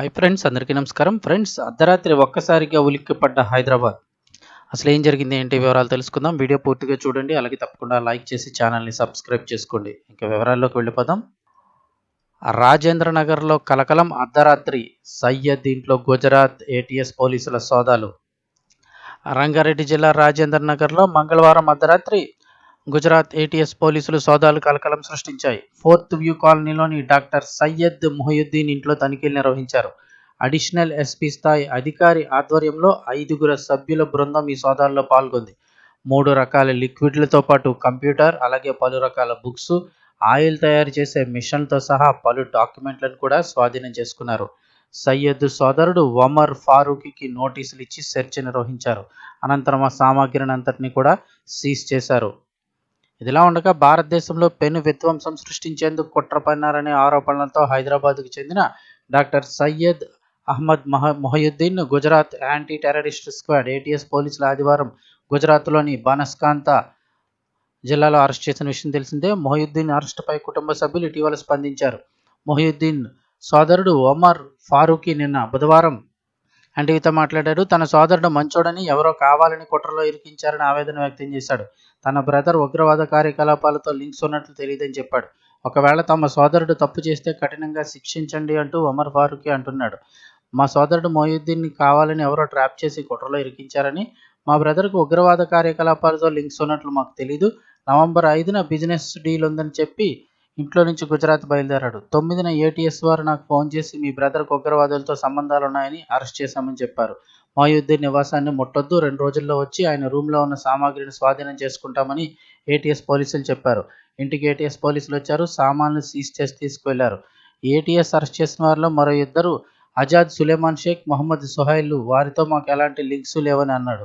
Hi friends అందరికీ నమస్కారం. Friends అర్ధరాత్రి ఒక్కసారిగా ఉలిక్కిపడ్డ హైదరాబాద్. అసలు ఏం జరిగింది ఏంటి వివరాలు తెలుసుకుందాం. వీడియో పూర్తిగా చూడండి. అలాగే తప్పకుండా లైక్ చేసి ఛానల్ని సబ్స్క్రైబ్ చేసుకోండి. ఇంకా వివరాల్లోకి వెళ్ళిపోదాం. రాజేంద్ర నగర్లో కలకలం అర్ధరాత్రి సయ్యద్ దీంట్లో గుజరాత్ ఏటీఎస్ పోలీసుల సోదాలు. రంగారెడ్డి జిల్లా రాజేంద్ర నగర్లో మంగళవారం అర్ధరాత్రి గుజరాత్ ఏటీఎస్ పోలీసులు సోదాలు కలకలం సృష్టించాయి. ఫోర్త్ వ్యూ కాలనీలోని డాక్టర్ సయ్యద్ మొహయుద్దీన్ ఇంట్లో తనిఖీలు నిర్వహించారు. అడిషనల్ ఎస్పీ స్థాయి అధికారి ఆధ్వర్యంలో ఐదుగురు సభ్యుల బృందం ఈ సోదాల్లో పాల్గొంది. మూడు రకాల లిక్విడ్లతో పాటు కంప్యూటర్ అలాగే పలు రకాల బుక్స్ ఆయిల్ తయారు చేసే మిషన్తో సహా పలు డాక్యుమెంట్లను కూడా స్వాధీనం చేసుకున్నారు. సయ్యద్ సోదరుడు ఒమర్ ఫారూఖీకి నోటీసులు ఇచ్చి సెర్చ్ నిర్వహించారు. అనంతరం ఆ సామాగ్రిని అంతటిని కూడా సీజ్ చేశారు. ఇదిలా ఉండగా భారతదేశంలో పెను విధ్వంసం సృష్టించేందుకు కుట్ర పన్నారనే ఆరోపణలతో హైదరాబాద్కు చెందిన doctor Syed Ahmed Maha Mohiuddin Gujarat anti terrorist squad ATS పోలీసులు ఆదివారం గుజరాత్లోని బనస్కాంత జిల్లాలో అరెస్ట్ చేసిన విషయం తెలిసిందే. మొహయుద్దీన్ అరెస్టుపై కుటుంబ సభ్యులు ఇటీవల స్పందించారు. మొహయుద్దీన్ సోదరుడు ఒమర్ ఫారూఖీ నిన్న బుధవారం ఎన్టీవీతో మాట్లాడాడు తన సోదరుడు మంచోడని ఎవరో కావాలని కుట్రలో ఇరికించారని ఆవేదన వ్యక్తం చేశాడు. తన బ్రదర్ ఉగ్రవాద కార్యకలాపాలతో లింక్స్ ఉన్నట్లు తెలియదని చెప్పాడు. ఒకవేళ తమ సోదరుడు తప్పు చేస్తే కఠినంగా శిక్షించండి అంటూ ఒమర్ ఫారూఖీ అంటున్నాడు. మా సోదరుడు మొయుద్దీన్ని కావాలని ఎవరో ట్రాప్ చేసి కుట్రలో ఇరికించారని మా బ్రదర్కు ఉగ్రవాద కార్యకలాపాలతో లింక్స్ ఉన్నట్లు మాకు తెలీదు. నవంబర్ ఐదున బిజినెస్ డీల్ ఉందని చెప్పి ఇంట్లో నుంచి గుజరాత్ బయలుదేరాడు. తొమ్మిదిన ఏటీఎస్ వారు నాకు ఫోన్ చేసి మీ బ్రదర్కు ఉగ్రవాదులతో సంబంధాలు ఉన్నాయని అరెస్ట్ చేశామని చెప్పారు. మాయుద్దీన్ నివాసాన్ని ముట్టొద్దు. రెండు రోజుల్లో వచ్చి ఆయన రూమ్లో ఉన్న సామాగ్రిని స్వాధీనం చేసుకుంటామని ఏటీఎస్ పోలీసులు చెప్పారు. ఇంటికి ఏటీఎస్ పోలీసులు వచ్చారు. సామాన్లు సీజ్ చేసి తీసుకువెళ్ళారు. ఏటీఎస్ అరెస్ట్ చేసిన వారిలో మరో ఇద్దరు అజాద్ సులేమాన్ షేక్ మొహమ్మద్ సుహైల్ వారితో మాకు ఎలాంటి లింక్స్ లేవని అన్నాడు.